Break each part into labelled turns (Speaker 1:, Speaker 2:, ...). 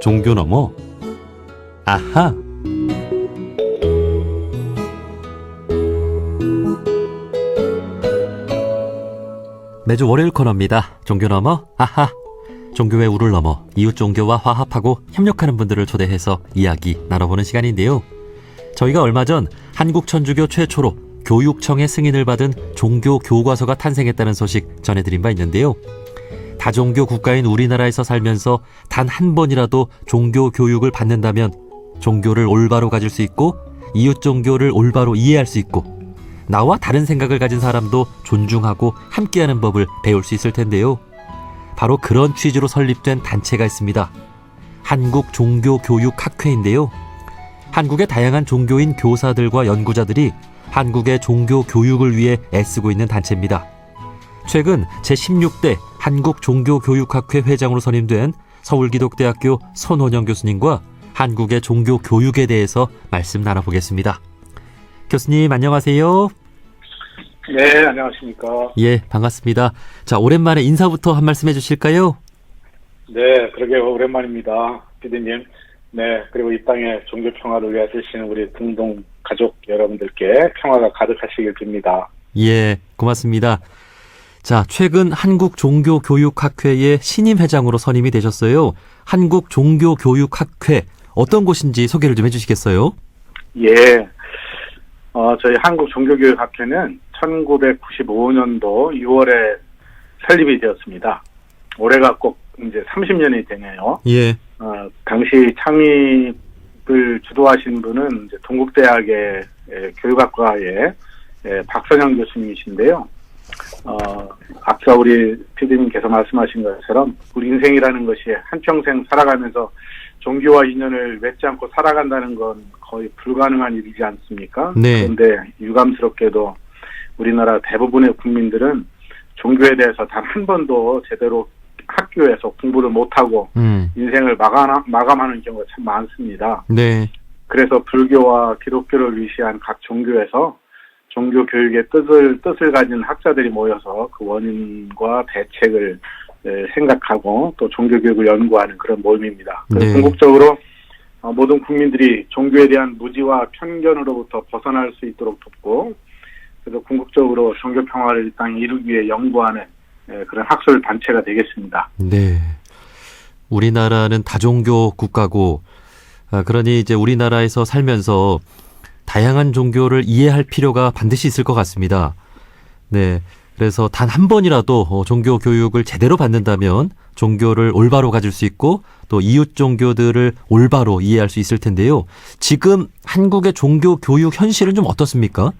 Speaker 1: 종교 넘어 아하 매주 월요일 코너입니다. 종교 넘어 아하 종교의 우를 넘어 이웃 종교와 화합하고 협력하는 분들을 초대해서 이야기 나눠보는 시간인데요. 저희가 얼마 전 한국 천주교 최초로 교육청의 승인을 받은 종교 교과서가 탄생했다는 소식 전해드린 바 있는데요. 다종교 국가인 우리나라에서 살면서 단 한 번이라도 종교 교육을 받는다면 종교를 올바로 가질 수 있고 이웃 종교를 올바로 이해할 수 있고 나와 다른 생각을 가진 사람도 존중하고 함께하는 법을 배울 수 있을 텐데요. 바로 그런 취지로 설립된 단체가 있습니다. 한국 종교 교육 학회인데요. 한국의 다양한 종교인 교사들과 연구자들이 한국의 종교 교육을 위해 애쓰고 있는 단체입니다. 최근 제16대 한국종교교육학회 회장으로 선임된 서울기독대학교 손원영 교수님과 한국의 종교 교육에 대해서 말씀 나눠보겠습니다. 교수님 안녕하세요.
Speaker 2: 네, 안녕하십니까.
Speaker 1: 예, 반갑습니다. 자, 오랜만에 인사부터 한 말씀 해주실까요?
Speaker 2: 네, 그러게 오랜만입니다. 피디님. 네, 그리고 이 땅에 종교 평화를 위해 쓰시는 우리 등동 가족 여러분들께 평화가 가득하시길 빕니다.
Speaker 1: 예, 고맙습니다. 자, 최근 한국종교교육학회의 신임 회장으로 선임이 되셨어요. 한국종교교육학회 어떤 곳인지 소개를 좀 해주시겠어요?
Speaker 2: 예. 어, 저희 한국종교교육학회는 1995년도 6월에 설립이 되었습니다. 올해가 꼭 이제 30년이 되네요.
Speaker 1: 예,
Speaker 2: 어, 당시 창립을 주도하신 분은 이제 동국대학의 에, 교육학과의 에, 박선영 교수님이신데요. 어, 앞서 우리 피디님께서 말씀하신 것처럼 우리 인생이라는 것이 한평생 살아가면서 종교와 인연을 맺지 않고 살아간다는 건 거의 불가능한 일이지 않습니까?
Speaker 1: 네.
Speaker 2: 그런데 유감스럽게도 우리나라 대부분의 국민들은 종교에 대해서 단 한 번도 제대로 학교에서 공부를 못하고
Speaker 1: 음,
Speaker 2: 인생을 마감, 마감하는 경우가 참 많습니다.
Speaker 1: 네,
Speaker 2: 그래서 불교와 기독교를 위시한 각 종교에서 종교 교육의 뜻을 뜻을 가진 학자들이 모여서 그 원인과 대책을 에, 생각하고 또 종교 교육을 연구하는 그런 모임입니다.
Speaker 1: 네.
Speaker 2: 궁극적으로 어, 모든 국민들이 종교에 대한 무지와 편견으로부터 벗어날 수 있도록 돕고 그래서 궁극적으로 종교 평화를 이 땅에 이루기 위해 연구하는 에, 그런 학술 단체가 되겠습니다.
Speaker 1: 네. 우리나라는 다종교 국가고, 아, 그러니 이제 우리나라에서 살면서 다양한 종교를 이해할 필요가 반드시 있을 것 같습니다. 네. 그래서 단 한 번이라도 어, 종교 교육을 제대로 받는다면 종교를 올바로 가질 수 있고 또 이웃 종교들을 올바로 이해할 수 있을 텐데요. 지금 한국의 종교 교육 현실은 좀 어떻습니까?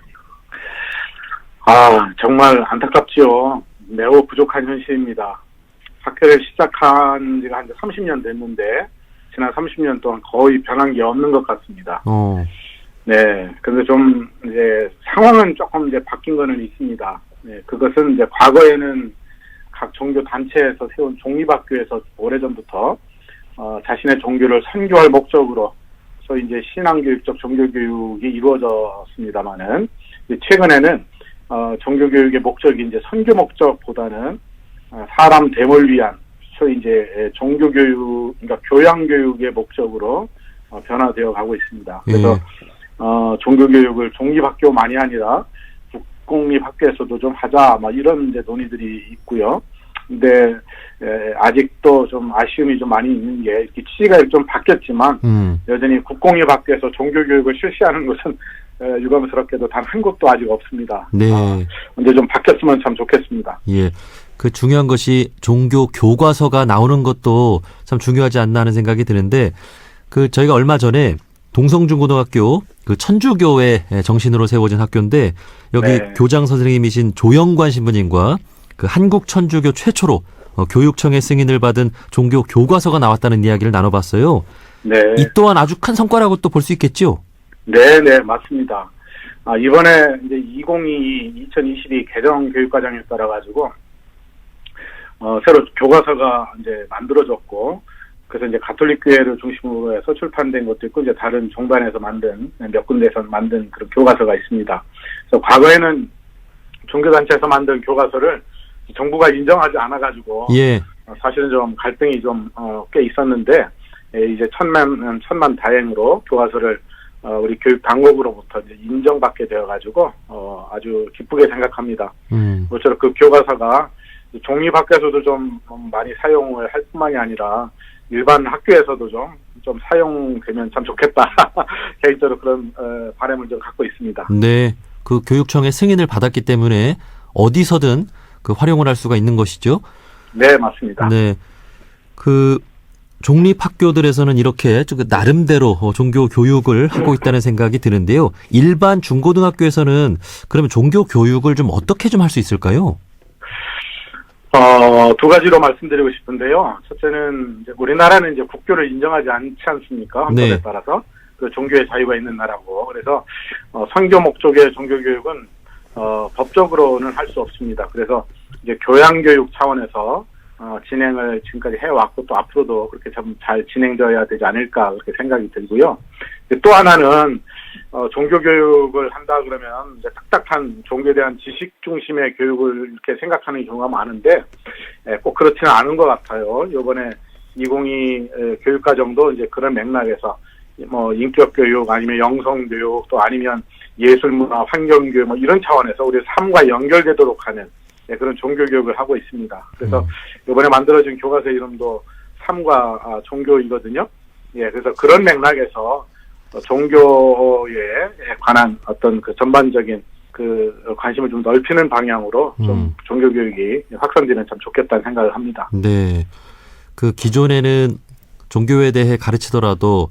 Speaker 2: 아, 정말 안타깝지요. 매우 부족한 현실입니다. 학교를 시작한 지가 한 30년 됐는데, 지난 30년 동안 거의 변한 게 없는 것 같습니다.
Speaker 1: 어,
Speaker 2: 네. 근데 좀, 이제, 상황은 조금 이제 바뀐 거는 있습니다. 네. 그것은 이제 과거에는 각 종교 단체에서 세운 종립학교에서 오래전부터, 어, 자신의 종교를 선교할 목적으로, 소위 이제 신앙교육적 종교교육이 이루어졌습니다만은, 최근에는 어, 종교교육의 목적이 이제 선교 목적보다는 어, 사람 됨을 위한 소위 이제 에, 종교교육, 그러니까 교양교육의 목적으로 어, 변화되어 가고 있습니다. 그래서
Speaker 1: 예.
Speaker 2: 어, 종교교육을 종립학교 만이 아니라 국공립학교에서도 좀 하자, 막 이런 이제 논의들이 있고요. 근데 에, 아직도 좀 아쉬움이 좀 많이 있는 게 이렇게 취지가 좀 바뀌었지만
Speaker 1: 음,
Speaker 2: 여전히 국공립 학교에서 종교 교육을 실시하는 것은 에, 유감스럽게도 단 한 곳도 아직 없습니다.
Speaker 1: 네.
Speaker 2: 아, 언제 좀 바뀌었으면 참 좋겠습니다.
Speaker 1: 예. 그 중요한 것이 종교 교과서가 나오는 것도 참 중요하지 않나 하는 생각이 드는데 그 저희가 얼마 전에 동성중고등학교 그 천주교의 정신으로 세워진 학교인데 여기
Speaker 2: 네.
Speaker 1: 교장 선생님이신 조영관 신부님과 그 한국 천주교 최초로 어, 교육청의 승인을 받은 종교 교과서가 나왔다는 이야기를 나눠봤어요.
Speaker 2: 네,
Speaker 1: 이 또한 아주 큰 성과라고 또 볼 수 있겠죠.
Speaker 2: 네, 네, 맞습니다. 아, 이번에 이제 2022, 2022 개정 교육과정에 따라 가지고 어, 새로 교과서가 이제 만들어졌고 그래서 이제 가톨릭 교회를 중심으로 해서 출판된 것도 있고 이제 다른 종반에서 만든 몇 군데에서 만든 그런 교과서가 있습니다. 그래서 과거에는 종교단체에서 만든 교과서를 정부가 인정하지 않아 가지고
Speaker 1: 예.
Speaker 2: 어, 사실은 좀 갈등이 좀, 어, 꽤 있었는데, 예, 이제 천만, 천만 다행으로 교과서를, 어, 우리 교육 당국으로부터 이제 인정받게 되어가지고, 어, 아주 기쁘게 생각합니다.
Speaker 1: 음.
Speaker 2: 모쪼록 그 교과서가 종립학교에서도 좀 많이 사용을 할 뿐만이 아니라, 일반 학교에서도 좀, 좀 사용되면 참 좋겠다. 개인적으로 그런, 어, 바람을 좀 갖고 있습니다.
Speaker 1: 네. 그 교육청의 승인을 받았기 때문에 어디서든 그 활용을 할 수가 있는 것이죠.
Speaker 2: 네, 맞습니다.
Speaker 1: 네. 그 종립 학교들에서는 이렇게 좀 나름대로 어, 종교 교육을 하고 있다는 생각이 드는데요. 일반 중고등학교에서는 그러면 종교 교육을 좀 어떻게 좀 할 수 있을까요?
Speaker 2: 어, 두 가지로 말씀드리고 싶은데요. 첫째는 이제 우리나라는 이제 국교를 인정하지 않지 않습니까? 헌법에
Speaker 1: 네.
Speaker 2: 따라서 그 종교의 자유가 있는 나라고. 그래서 어, 선교 목적의 종교 교육은 어, 법적으로는 할 수 없습니다. 그래서 이제 교양 교육 차원에서 어, 진행을 지금까지 해왔고 또 앞으로도 그렇게 좀잘 진행되어야 되지 않을까 그렇게 생각이 들고요. 또 하나는 어, 종교 교육을 한다 그러면 이제 딱딱한 종교에 대한 지식 중심의 교육을 이렇게 생각하는 경우가 많은데 예, 꼭 그렇지는 않은 것 같아요. 이번에 2022 에, 교육과정도 이제 그런 맥락에서 뭐 인격 교육 아니면 영성 교육 또 아니면 예술 문화 환경 교육 뭐 이런 차원에서 우리 삶과 연결되도록 하는 예, 그런 종교 교육을 하고 있습니다. 그래서
Speaker 1: 음.
Speaker 2: 이번에 만들어진 교과서 이름도 삶과 아, 종교이거든요. 예, 그래서 그런 맥락에서 어, 종교에 관한 어떤 그 전반적인 그 관심을 좀 넓히는 방향으로 좀
Speaker 1: 음.
Speaker 2: 종교 교육이 확산되면 참 좋겠다는 생각을 합니다.
Speaker 1: 네. 그 기존에는 종교에 대해 가르치더라도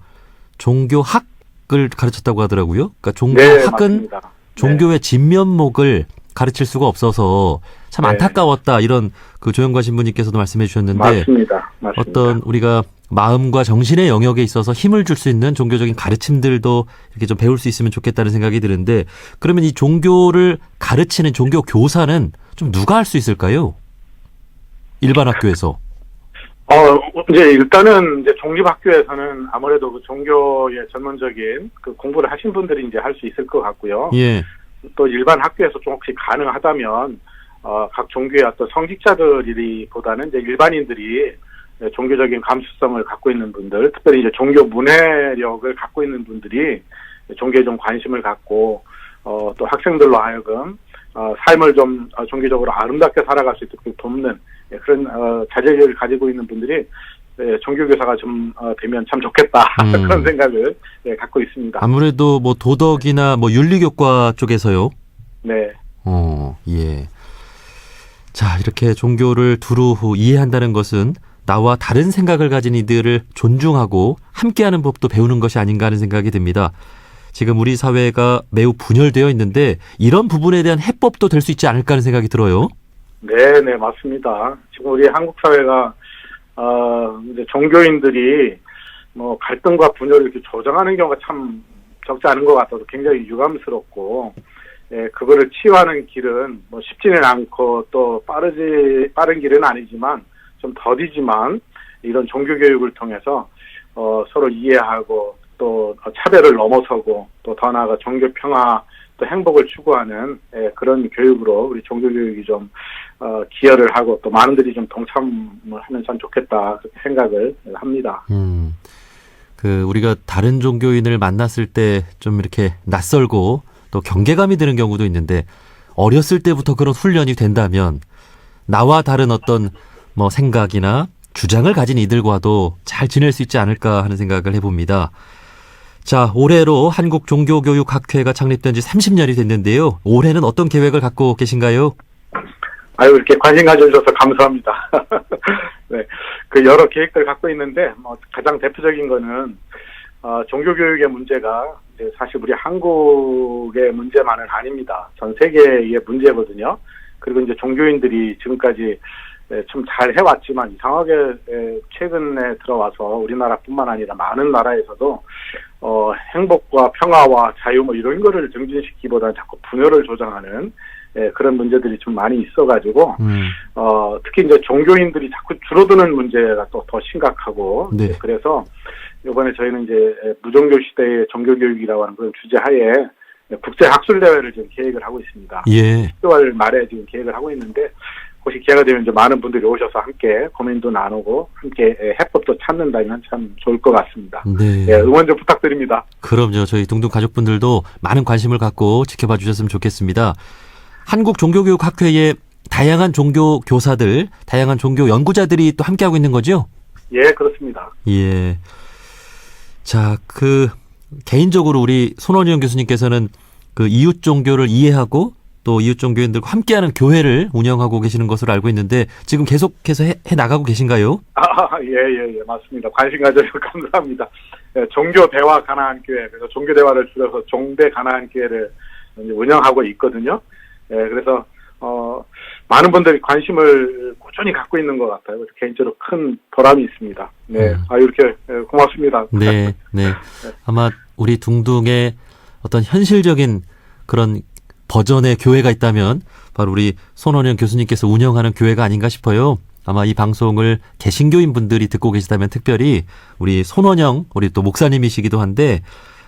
Speaker 1: 종교학을 가르쳤다고 하더라고요. 그러니까
Speaker 2: 네,
Speaker 1: 종교학은
Speaker 2: 맞습니다.
Speaker 1: 종교의 진면목을 가르칠 수가 없어서 참
Speaker 2: 네.
Speaker 1: 안타까웠다 이런 그 조영관 신부님께서도 말씀해 주셨는데
Speaker 2: 맞습니다. 맞습니다.
Speaker 1: 어떤 우리가 마음과 정신의 영역에 있어서 힘을 줄 수 있는 종교적인 가르침들도 이렇게 좀 배울 수 있으면 좋겠다는 생각이 드는데 그러면 이 종교를 가르치는 종교 교사는 좀 누가 할 수 있을까요? 일반 학교에서.
Speaker 2: 어, 이제 일단은 이제 종립학교에서는 아무래도 그 종교의 전문적인 그 공부를 하신 분들이 이제 할 수 있을 것 같고요.
Speaker 1: 예.
Speaker 2: 또 일반 학교에서 좀 혹시 가능하다면 어, 각 종교의 어떤 성직자들이보다는 이제 일반인들이 종교적인 감수성을 갖고 있는 분들, 특별히 이제 종교 문해력을 갖고 있는 분들이 종교에 좀 관심을 갖고 어, 또 학생들로 하여금 어, 삶을 좀 어, 종교적으로 아름답게 살아갈 수 있도록 돕는 예, 그런 어, 자제력을 가지고 있는 분들이 예, 종교교사가 좀 어, 되면 참 좋겠다
Speaker 1: 음.
Speaker 2: 그런 생각을 예, 갖고 있습니다.
Speaker 1: 아무래도 뭐 도덕이나 뭐 윤리교과 쪽에서요.
Speaker 2: 네.
Speaker 1: 어, 예. 자, 이렇게 종교를 두루 이해한다는 것은 나와 다른 생각을 가진 이들을 존중하고 함께하는 법도 배우는 것이 아닌가 하는 생각이 듭니다. 지금 우리 사회가 매우 분열되어 있는데 이런 부분에 대한 해법도 될 수 있지 않을까 하는 생각이 들어요.
Speaker 2: 네, 네, 맞습니다. 지금 우리 한국 사회가, 어, 이제 종교인들이 뭐 갈등과 분열을 이렇게 조정하는 경우가 참 적지 않은 것 같아서 굉장히 유감스럽고, 예, 그거를 치유하는 길은 뭐 쉽지는 않고 또 빠르지, 빠른 길은 아니지만 좀 더디지만 이런 종교 교육을 통해서, 어, 서로 이해하고 또 차별을 넘어서고 또 더 나아가 종교 평화 또 행복을 추구하는 예, 그런 교육으로 우리 종교 교육이 좀 어, 기여를 하고 또 많은들이 좀 동참을 하면 참 좋겠다 그렇게 생각을 합니다.
Speaker 1: 음. 그 우리가 다른 종교인을 만났을 때 좀 이렇게 낯설고 또 경계감이 드는 경우도 있는데 어렸을 때부터 그런 훈련이 된다면 나와 다른 어떤 뭐 생각이나 주장을 가진 이들과도 잘 지낼 수 있지 않을까 하는 생각을 해봅니다. 자, 올해로 한국 종교교육학회가 창립된 지 30년이 됐는데요. 올해는 어떤 계획을 갖고 계신가요?
Speaker 2: 아유 이렇게 관심 가져주셔서 감사합니다. 네, 그 여러 계획들 갖고 있는데 뭐 가장 대표적인 거는 어, 종교교육의 문제가 사실 우리 한국의 문제만은 아닙니다. 전 세계의 문제거든요. 그리고 이제 종교인들이 지금까지 예, 좀잘 해왔지만 이상하게 예, 최근에 들어와서 우리나라뿐만 아니라 많은 나라에서도 어, 행복과 평화와 자유 뭐 이런 거를 증진시키기보다는 자꾸 분열을 조장하는 예, 그런 문제들이 좀 많이 있어가지고
Speaker 1: 음,
Speaker 2: 어, 특히 이제 종교인들이 자꾸 줄어드는 문제가 또 더 심각하고
Speaker 1: 네.
Speaker 2: 예, 그래서 이번에 저희는 이제 무종교 시대의 종교 교육이라고 하는 그런 주제 하에 국제 학술 대회를 지금 계획을 하고 있습니다.
Speaker 1: 예.
Speaker 2: 10월 말에 지금 계획을 하고 있는데 혹시 기회가 되면 이제 많은 분들이 오셔서 함께 고민도 나누고 함께 예, 해법도 찾는다면 참 좋을 것 같습니다.
Speaker 1: 네.
Speaker 2: 예, 응원 좀 부탁드립니다.
Speaker 1: 그럼요. 저희 둥둥 가족분들도 많은 관심을 갖고 지켜봐 주셨으면 좋겠습니다. 한국종교교육학회에 다양한 종교 교사들, 다양한 종교 연구자들이 또 함께하고 있는 거죠?
Speaker 2: 예, 그렇습니다.
Speaker 1: 예. 자, 그, 개인적으로 우리 손원영 교수님께서는 그 이웃 종교를 이해하고 또 이웃 종교인들과 함께하는 교회를 운영하고 계시는 것으로 알고 있는데 지금 계속해서 해, 해 나가고 계신가요?
Speaker 2: 아, 예, 예, 예, 맞습니다. 관심 가져주셔서 감사합니다. 예, 종교 대화 가나안 교회, 그래서 종교 대화를 줄여서 종대 가나안 교회를 운영하고 있거든요. 예, 그래서 어, 많은 분들이 관심을 꾸준히 갖고 있는 것 같아요. 그래서 개인적으로 큰 보람이 있습니다. 네,
Speaker 1: 음.
Speaker 2: 아 이렇게 예, 고맙습니다.
Speaker 1: 네, 네. 아마 우리 둥둥의 어떤 현실적인 그런 버전의 교회가 있다면 바로 우리 손원영 교수님께서 운영하는 교회가 아닌가 싶어요. 아마 이 방송을 개신교인 분들이 듣고 계시다면 특별히 우리 손원영 우리 또 목사님이시기도 한데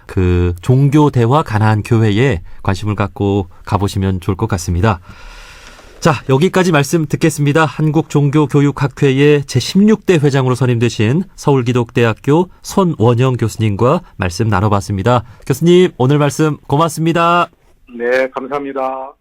Speaker 1: 그 종교 대화 가나안 교회에 관심을 갖고 가보시면 좋을 것 같습니다. 자, 여기까지 말씀 듣겠습니다. 한국종교교육학회의 제16대 회장으로 선임되신 서울기독대학교 손원영 교수님과 말씀 나눠봤습니다. 교수님, 오늘 말씀 고맙습니다.
Speaker 2: 네, 감사합니다.